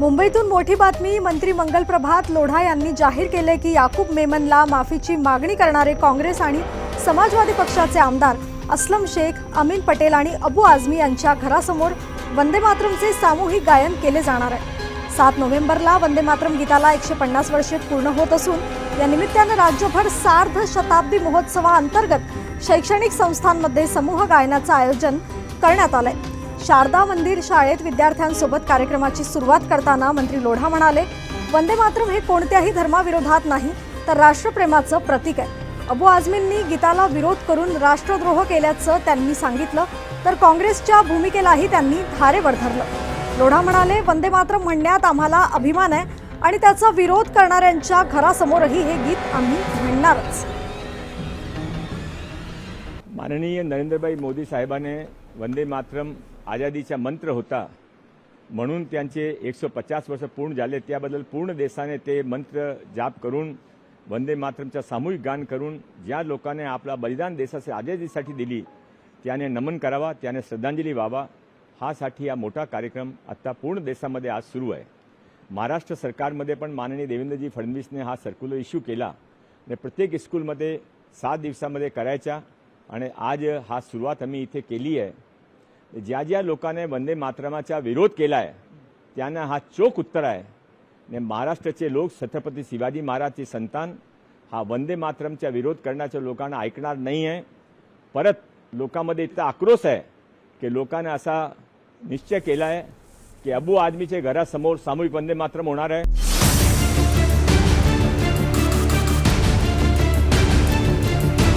मुंबईतून मोठी बातमी मंत्री मंगल प्रभात लोढा यांनी जाहीर केले की याकूब मेमनला माफीची मागणी करणारे काँग्रेस आणि समाजवादी पक्षाचे आमदार अस्लम शेख अमीन पटेल आणि अबू आझमी यांच्या घरासमोर वंदे मातरमचे सामूहिक गायन केले जाणार आहे. सात नोव्हेंबरला वंदे मातरम गीताला एकशे पन्नास वर्षे पूर्ण होत असून या निमित्तानं राज्यभर सार्ध शताब्दी महोत्सवाअंतर्गत शैक्षणिक संस्थांमध्ये समूह गायनाचं आयोजन करण्यात आलंय. शारदा मंदिर शाळेत विद्यार्थ्यांसोबत कार्यक्रमाची सुरुवात करताना मंत्री लोढा म्हणाले वंदे मातरम हे कोणत्याही धर्माविरोधात नाही तर राष्ट्रप्रेमाचं प्रतीक आहे. अबू आझमींनी गीताला विरोध करून राष्ट्रद्रोह केल्याचं त्यांनी सांगितलं तर काँग्रेसच्या भूमिकेलाही त्यांनी धारेवर धरलं लोढा म्हणाले वंदे मातरम म्हणण्यात आम्हाला अभिमान आहे आणि त्याचा विरोध करणाऱ्यांच्या घरासमोरही हे गीत आम्ही म्हणणारच. माननीय नरेंद्रभाई मोदी साहेबाने वंदे मातरम आझादीचा मंत्र होता. म्हणून त्यांचे एकशे पचास वर्ष पूर्ण झाले. त्याबद्दल पूर्ण देशाने ते मंत्र जाप करून वंदे मातरमचं सामूहिक गान करून ज्या लोकांनी आपला बलिदान देशाच्या आझादीसाठी दिली त्याने नमन करावा त्याने श्रद्धांजली व्हावा. हासाठी हा मोठा कार्यक्रम आत्ता पूर्ण देशामध्ये आज सुरू आहे. महाराष्ट्र सरकारमध्ये पण माननीय देवेंद्रजी फडणवीसने हा सर्क्युलर इश्यू केला. आणि प्रत्येक स्कूलमध्ये सात दिवसामध्ये करायचा. आणि आज हा सुरुवात आम्ही इथे केली आहे. ज्या ज्या लोकांनी वंदे मातरमाचा विरोध केला आहे त्यांना हा चोख उत्तर आहे. आणि महाराष्ट्राचे लोक छत्रपती शिवाजी महाराजचे संतान हा वंदे मातरमचा विरोध करण्याच्या लोकांना ऐकणार नाही आहे परत लोकांमध्ये इतका आक्रोश आहे की लोकांनी असा निश्चय केला आहे की अबू आदमीच्या घरासमोर सामूहिक वंदे मातरम होणार आहे.